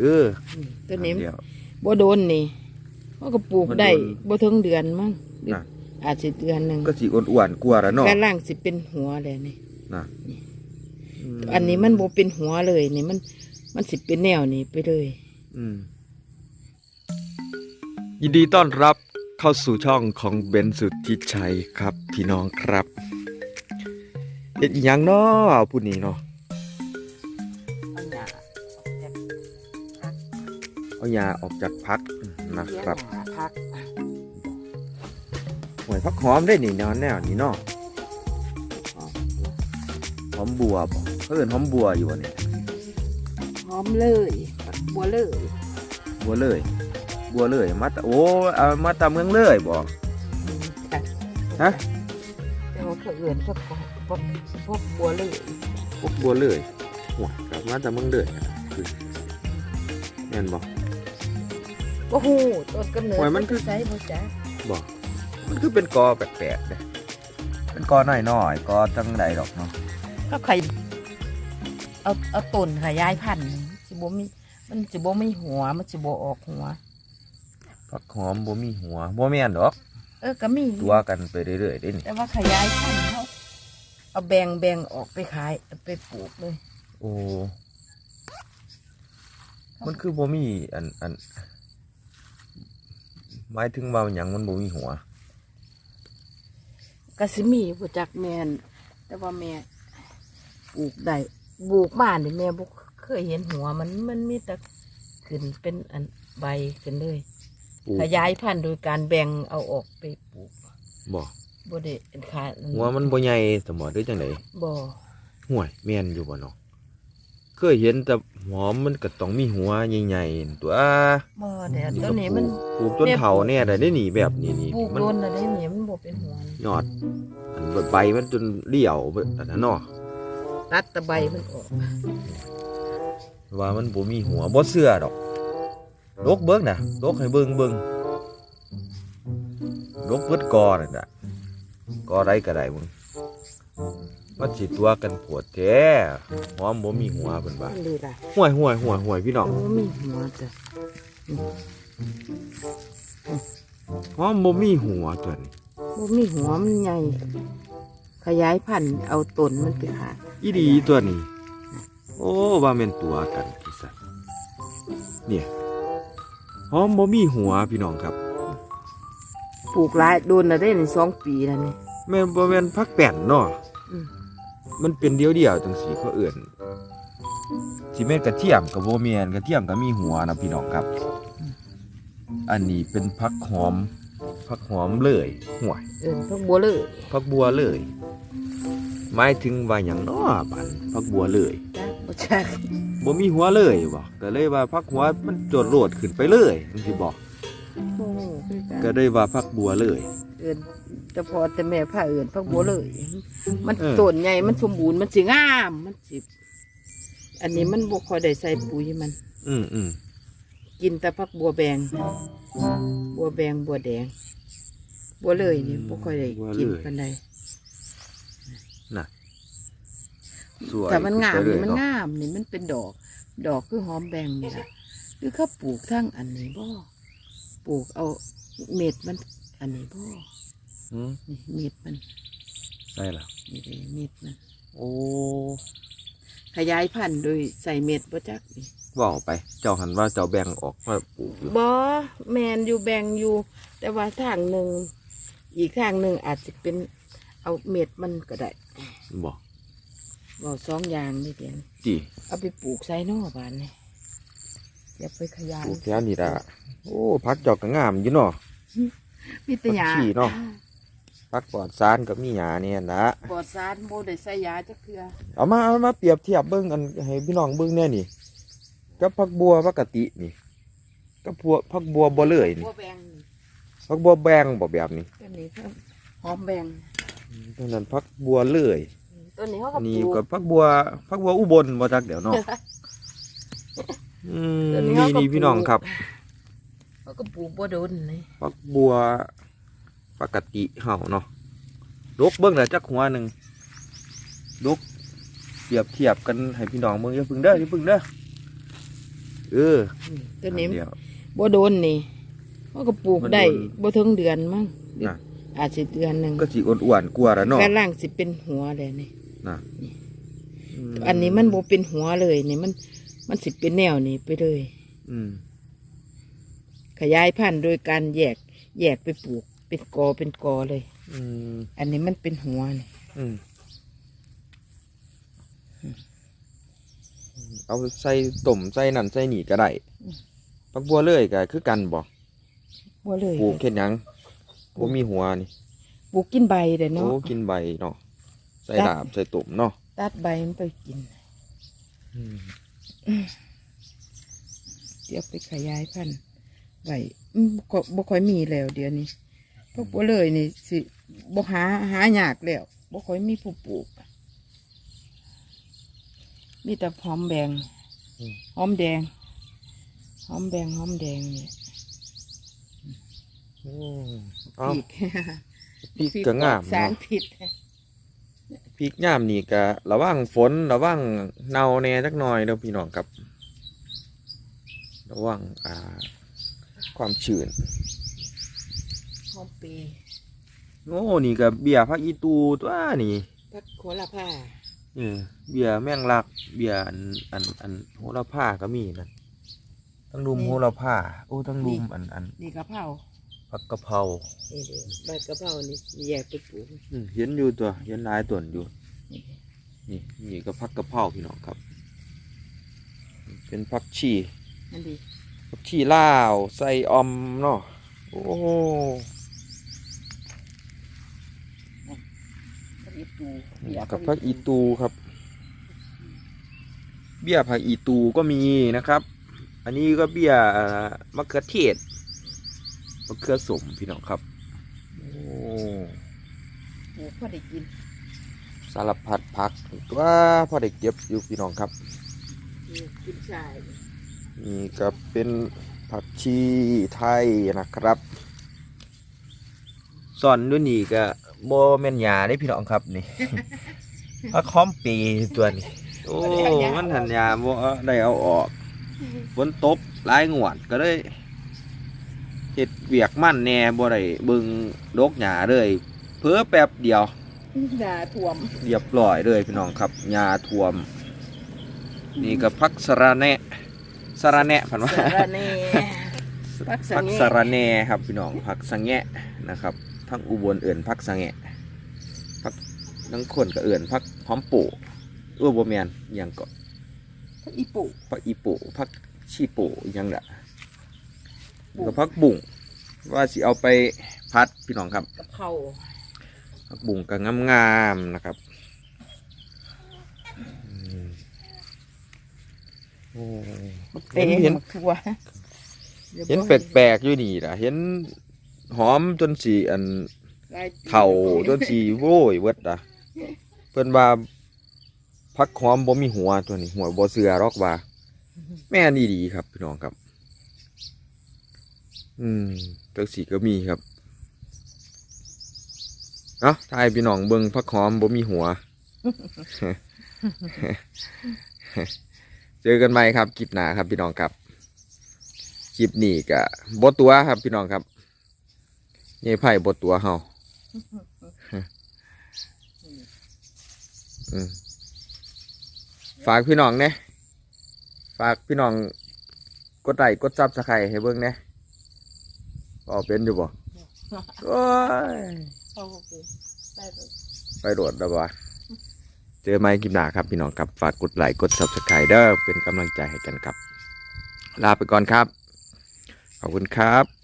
เอออืมตัวนี้เดียว บ่โดนนี่เขาก็ปลูกมันโดนได้บ่ถึงเดือนมั้งน่ะ อาจสิเดือนหนึงก็สิอ้วนๆกลัวาแล้วเนาะกำลังสิเป็นหัวเลยนี่นะอันนี้มันบ่เป็นหัวเลยนี่มัน มันสิเป็นแนวนี้ไปเลย อืม ยินดีต้อนรับเข้าสู่ช่องของเบนสุดที่ชัยครับ พี่น้องครับเฮ็ดอิหยังเนาะผู้นี้เนาะ ยาออกจากพักนะครับพักหวยพักหอมได้นี่เนาะแนวนี้เนาะหอมบัวบ่เพิ่นหอมบัวอยู่บ่เนี่ยหอมเลย บัวเลย บัวเลย บัวเลยมาตะโอ้เอามาตะเมืองเลยบ่จ้ะฮะแต่ว่าเขาเอื่นพวกพวกพวกบัวเลยพวกบัวเลยหวยกลับมาตะเมืองเลยคือแม่นบ่โอ้ โหต้นกำเนิดโอ้ยมันคือใส่บ่จ้ะบ่มันคือเป็นกอแปลกๆเด้เป็นกอน้อยๆกอจังใดดอกเนาะก็ใครเอาเอาต้นขยายพันธุ์สิบ่มีมันสิบ่มีหัวมันสิบ่ออกหัว ผักหอมบ่มีหัวบ่แม่นดอก เออก็มี ตัวกันไปเรื่อยๆเด้นี่แต่ว่าขยายพันธุ์เขาเอาแบ่งแบ่งออกไปขายเอาไปปลูกเลย โอ้มันคือบ่มีอันอัน หมายถึงว่าหยังมันบ่มีหัวก็สิมีผู้จักแม่นแต่ว่าแม่ปลูกได้ปลูกบ้านนี่แม่บ่เคยเห็นหัวมันมันมีแต่ขึ้นเป็นอันใบขึ้นเลย ปลูกขยายพันธุ์โดยการแบ่งเอาออกไปปลูกบ่บ่ได้ขายหัวมันบ่ใหญ่สมอหรือจังไดบ่ห่วยแม่นอยู่บ่เนาะ เคยเห็นแต่หอมมันก็ต้องมีหัวใหญ่ๆตัวบ่เดี๋ยวนี่ต้ก็นนี้มันปลูกจนเฒ่าแน่ได้ได้นี่แบบนี้นี่ปลูกมันโดนอะไรเนี่ยมันบ่เป็นหัวนี่ยอด อันใบมันจนเลี้ยวไปอันนั้นเนาะตัดแตะใบมันออก ว่ามันบ่มีหัวบ่เชื่อดอกลกเบิ่งน่ะลกให้เบิ่งเบิ่งลกเบิดกอนั่นน่ะกอใดก็ได้มึง มันสิตัวกันปวดแท้หอมบ่มีหัวเพิ่นว่ามันเลยล่ะห่วยห่วยห่วยห่วยพี่น้องบ่มีหัวจ้ะหอมบ่มีหัวตัวนี้บ่มีหัวมันใหญ่ ขยายพันธุ์เอาต้นมันไปขายอีดีตัวนี้ โอ้ว่าแม่นตัวกันที่สัตว์เนี่ยหอมบ่มีหัวพี่น้องครับปลูกหลายโดนน่ะได้ในสองปีแล้วนี่แม่นบ่แม่นพักแป้นเนาะอื มมันเป็นเดียวเดียวๆจังสีเขาเอื่นสิแม่นกระเทียมกับโบเมียนกระเทียมก็มีหัวนะพี่น้องครับ อันนี้เป็นพักหอมพักหอมเลยห่วยเอิ้นพวกบัวเลยพักบัวเลยหมายถึงว่าอย่างน้อปันพักบัวเลยจ้ะบ่จักบ่มีหัวเลยบ่ก็เลยว่าพักหัวมันโจดโลดขึ้นไปเลยจังซี่บอกโอ้คือกันก็ได้ว่าพักบัวเลย เอิ้นแต่พอแต่แม่พาเอิ้นพวกบัวเลย มันเออ ต้นใหญ่มันสมบูรณ์มันสิงามมันสิอันนี้มันบ่ค่อยได้ใส่ปุ๋ยมัน อืมอืมกินแต่พักบัวแบง บัวแบงบัวแดง บัวเลยนี่บ่ค่อยได้กินปานใดน่ะสวยแต่มันงามขึ้นี่ไปมันเลยเาะงามนี่มันเป็นดอก ดอกคือหอมแบงนี่ล่ะหรือเขาปลูกทั้งอันนี้บ่ปลูกเอาเม็ดมัน อันนี้บ่อืมนี่เม็ดมันใช่ล่ะนี่เด้เม็ดมันโอ้ขยายพันธุ์โดยใส่เม็ดบ่จักนี่บอกไป เจ้าหันว่าเจ้าแบ่งออกมาปลูกอยู่บ่แมนอยู่แบงอยู่ แต่ว่าทางหนึ่งอีกทางหนึ่งอาจจะเป็นเอาเม็ดมันก็ได้บอกบ่สองอย่างนี่เดียว จีเอาไปปลูกใส่นอกบ้านนี่อย่าไปขยายปลูกแถวนี้ละโอ้พักเจอกก็งามอยู่เนาะ มีแต่หญ้าผักชีเนาะพักปลอดสารกับมีหยาเนี่ยนะปลอดสารโบได้ใส่ยาจักเทื่อเอามาเอามาเปรียบเทียบเบิ้งกันให้พี่น้องเบิ้งแน่นี่กับพักบัวปกตินี่กับพัวพักบัวบ่เลยนี่บัวแบงนี่พักบัวแบงบ่แบบนี้ตัวนี้ก็หอมแบงตอนนั้นพักบัวเลยตัวนี้เขาก็อันปนี้ลูกกับพักบัวพักบัวอุบลบ่จักเดี๋ยวเนาะอืมตัวนี้นี่เขาก็นี่พี่น้องปลูกครับ เขาก็ปลูกบัวโดนนี่พักบัวปกติเฮาเนาะลกเบิ้งแล้วจักหัวหนึ่งลกเปรียบเทียบกันให้พี่น้องเบิ่งอย่าเพึ่งเด้ออย่าเพึ่งเด้อเออนี่ตัวนี้อัเดียว บ่โดนนี่เขาก็ปลูกได้บ่โดนบ่ถึงเดือนมั้งน่ะ อาจสิเดือนหนึงก็สิอ้วนๆกว่าแล้วเนาะกำลังสิเป็นหัวเลยนี่นะมอันนี้มันบ่เป็นหัวเลยนี่มัน มันสิเป็นแนวนี้ไปเลย อืม ขยายพันธุ์โดยการแยก แยกไปปลูก เป็นกอเป็นกอเลย อืมอันนี้มันเป็นหัวนี่อืมเอาใส่ต้มใส่นั่นใส่นี่ก็ได้ปักบัวเลยก็คือกันบ่บ่เลยปลูกเฮ็ดหยังบ่มีหัวนี่ปลูกกินใบเด้อโอ้เนาะกินใบเนาะใส่จ้ะดาบใส่ตุ่มเนาะตัดใบมันไปกินเดี๋ยวไปขยายพันธุ์ ไว้อืมบ่บ่ค่อยมีแล้วเดี๋ยวนี้พวกบ่เลยนี่สิบ่หาหายากแล้วบ่ค่อยมีผู้ปลูก มีแต่หอมแดงหอมแดงหอมแดงหอมแดงนี่โอ้เอาพริกพริกก็งามสารเนาะพิษพริกยามนี่ก็ระวังฝนระวังเน่าแหน่จักหน่อยเด้อพี่น้องครับ ระวังอ่า ความชื้นหอมปีโอ้นี่ก็เบียร์พักอีตูตัวนี่พักโคละผ้าเออเบียร์แมงลัก เบียร์อันอันอันโหระพาก็มีนั่นทั้งรุมโหระพาโอ้ทั้งรุมอันอันนี่กะเพราผักกะเพรานี่เด้อใบกะเพรานี่แยกไปปลูกอืมเห็นอยู่ตัวเห็นหลายต้นอยู่ นี่นี่นี่ก็ผักกะเพราพี่น้องครับ เป็นผักชีนั่นดี ผักชีลาวใส่ออมเนาะโอ้โหผักอีตูกับผักอีตูครับ เบี้ยผักอีตูก็มีนะครับ อันนี้ก็เบี้ยเอ่อมะเขือเทศมะเขือสมพี่น้องครับ โอ้ปลูกพอได้กินสารพัดผักตัวพอได้เก็บอยู่พี่น้องครับนี่กินชาย นี่ก็เป็นผักชีไทยนะครับสอนด้วยนี่ก็โบแม่นยาได้พี่น้องครับนี่ ผักค้อมปีตัวนี้ โอ้มันหันยาบ่ได้เอาออกฝนตกหลายงวดก็เลยเฮ็ดเวียกมันแหน่บ่ได้เบิ่งดกหญ้าเลยเพิ่อแป๊บเดียวด่าถ่วมเรียบร้อยเลยพี่น้องครับหญ้าท่วม นี่ก็พักสะระแหนะ สะระแหนะพันว่าสาระแหน่ผักสะแหน่พักสะระแหน่ครับพี่น้องพักสะแงะนะครับ ทั้งอุบลเอื่นพักสะแงะพักทั้งคนก็เอื่นพักหอมโปูเออบ่แม่นอิหยังก็ผักอีปูพักอีโปูพักชีโปูอิหยังละก็พักบุ่งว่าสิเอาไปพัดพี่น้องครับกะเพราผักบุ่งก็งามๆนะครับอืมโอ้ เต็มเห็นหมดทั่วเห็นแปลกๆอยู่นี่ล่ะ เห็นหอมจนสีอันเถ่าจนสีโว้ยเวิดอะเพิ่นว่าพักหอมบ่มีหัวตัวนี้หัวบ่เสือหรอกว่า แม่นดีๆครับ พี่น้องครับ อืมจังสีก็มีครับเอ้าทายพี่น้องเบิ่งพักหอมบ่มีหัว เจอกันใหม่ครับคลิปหน้าครับพี่น้องครับคลิปนี้ก็บตัวครับพี่น้องครับนี่ไผ่บตัวเฮาอืมฝากพี่น้องเนี่ยฝากพี่น้องกดไลค์กดซับสไครต์ให้เบิ่งเนี่ยออกเป็นอยู่บ่โอ้ยเอาไปไปเลยไปโดดแล้วบ่ เจอไหมคลิปหน้าครับพี่น้องครับฝากกดไลค์กด subscribe เด้อเป็นกำลังใจให้กันครับ ลาไปก่อนครับ ขอบคุณครับ